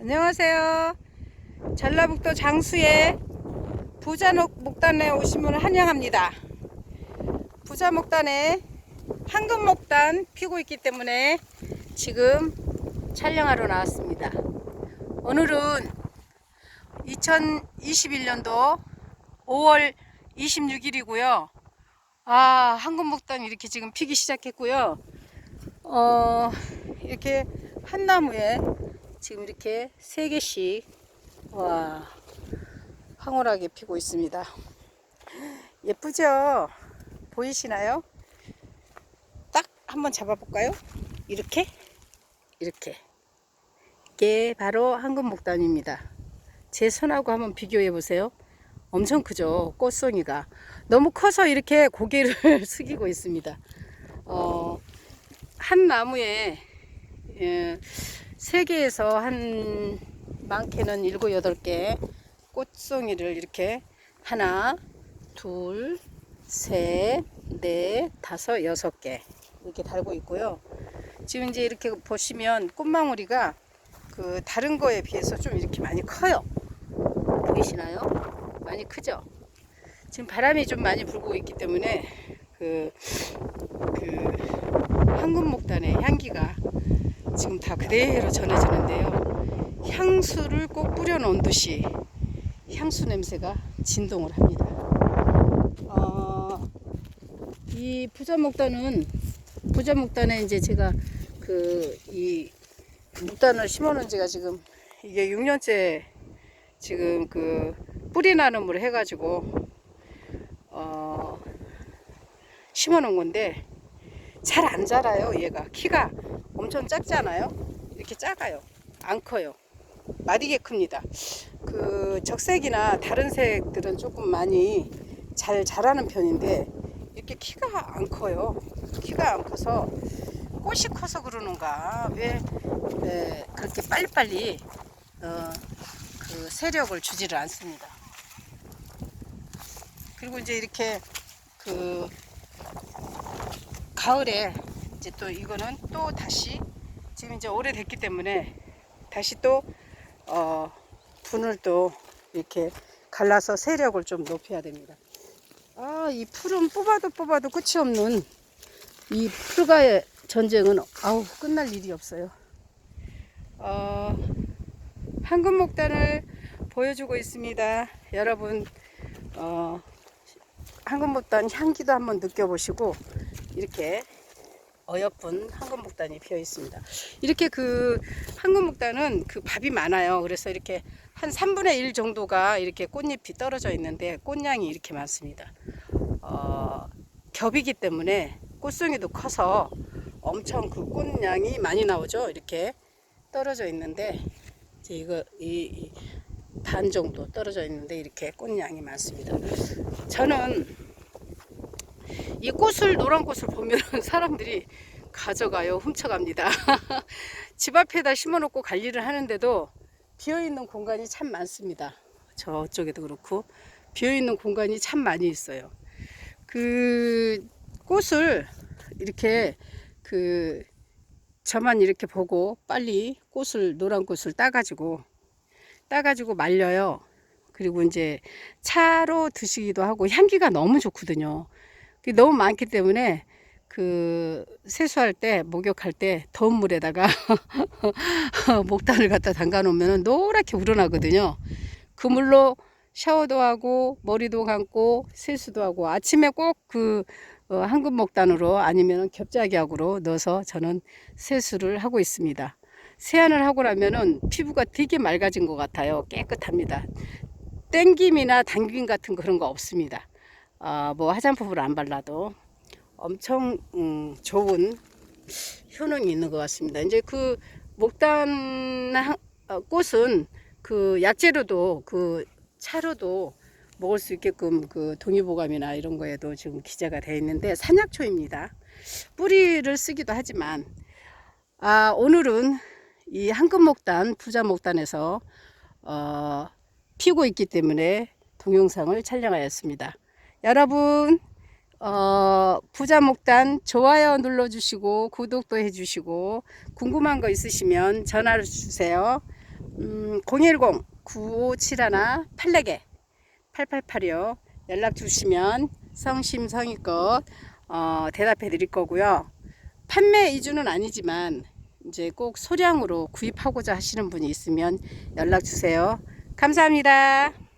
안녕하세요. 전라북도 장수의 부자목단에 오신 분을 환영합니다. 부자목단에 황금목단 피고 있기 때문에 지금 촬영하러 나왔습니다. 오늘은 2021년도 5월 26일이고요. 아, 황금목단 이렇게 지금 피기 시작했고요. 어, 이렇게 한 나무에 지금 이렇게 세 개씩 와 황홀하게 피고 있습니다. 예쁘죠? 보이시나요? 딱 한번 잡아볼까요? 이렇게 이렇게 이게 바로 황금 목단입니다. 제 손하고 한번 비교해 보세요. 엄청 크죠? 꽃송이가 너무 커서 이렇게 고개를 숙이고 있습니다. 어, 한 나무에 예, 세 개에서 한 많게는 일곱 여덟 개 꽃송이를 이렇게 하나, 둘, 셋, 넷, 다섯, 여섯 개 이렇게 달고 있고요. 지금 이제 이렇게 보시면 꽃망울이가 그 다른 거에 비해서 좀 이렇게 많이 커요. 보이시나요? 많이 크죠? 지금 바람이 좀 많이 불고 있기 때문에 그, 그 황금목단의 향기가 지금 다 그대로 전해지는데요. 향수를 꼭 뿌려 놓은 듯이 향수 냄새가 진동을 합니다. 어, 이 부자목단은 부자목단에 이제 제가 그 이 목단을 심어 놓은 지가 지금 이게 6년째 지금 그 뿌리 나눔을 해가지고 어 심어 놓은 건데 잘 안 자라요 얘가. 키가 엄청 작잖아요. 이렇게 작아요. 안 커요. 마디게 큽니다. 그 적색이나 다른 색들은 조금 많이 잘 자라는 편인데 이렇게 키가 안 커요. 키가 안 커서 꽃이 커서 그러는가? 왜 네, 그렇게 빨리빨리 어, 그 세력을 주지를 않습니다. 그리고 이제 이렇게 그 가을에 이제 또 이거는 또 다시 지금 이제 오래됐기 때문에 다시 또 어, 분을 또 이렇게 갈라서 세력을 좀 높여야 됩니다. 아, 이 풀은 뽑아도 뽑아도 끝이 없는 이 풀과의 전쟁은 아우 끝날 일이 없어요. 어, 황금 목단을 보여주고 있습니다. 여러분 어, 황금 목단 향기도 한번 느껴보시고 이렇게 어여쁜 황금목단이 피어 있습니다. 이렇게 그 황금목단은 그 밥이 많아요. 그래서 이렇게 한 3분의 1 정도가 이렇게 꽃잎이 떨어져 있는데 꽃량이 이렇게 많습니다. 어, 겹이기 때문에 꽃송이도 커서 엄청 그 꽃량이 많이 나오죠. 이렇게 떨어져 있는데 이거 이 반 정도 떨어져 있는데 이렇게 꽃량이 많습니다. 저는 이 꽃을 노란 꽃을 보면 사람들이 가져가요. 훔쳐갑니다. 집 앞에다 심어놓고 관리를 하는데도 비어있는 공간이 참 많습니다. 저쪽에도 그렇고 비어있는 공간이 참 많이 있어요. 그 꽃을 이렇게 그 저만 이렇게 보고 빨리 꽃을 노란 꽃을 따가지고 따가지고 말려요. 그리고 이제 차로 드시기도 하고 향기가 너무 좋거든요 너무 많기 때문에 그 세수할 때 목욕할 때 더운 물에다가 목단을 갖다 담가 놓으면 노랗게 우러나거든요. 그 물로 샤워도 하고 머리도 감고 세수도 하고 아침에 꼭그 어, 황금 목단으로 아니면 겹자기약으로 넣어서 저는 세수를 하고 있습니다. 세안을 하고 나면은 피부가 되게 맑아진 것 같아요. 깨끗합니다. 땡김이나 당김 같은 그런 거 없습니다. 어, 뭐 화장품을 안 발라도 엄청 음, 좋은 효능이 있는 것 같습니다. 이제 그 목단 하- 어, 꽃은 그 약재로도 그 차로도 먹을 수 있게끔 그 동의보감이나 이런 거에도 지금 기재가 되어 있는데 산약초입니다. 뿌리를 쓰기도 하지만 아 오늘은 이 황금목단 부자목단에서 어, 피고 있기 때문에 동영상을 촬영하였습니다. 여러분 어, 부자 목단 좋아요 눌러주시고 구독도 해주시고 궁금한 거 있으시면 전화를 주세요. 음, 010 9571 84개 8886 연락 주시면 성심성의껏 어, 대답해 드릴 거고요. 판매 이주는 아니지만 이제 꼭 소량으로 구입하고자 하시는 분이 있으면 연락 주세요. 감사합니다.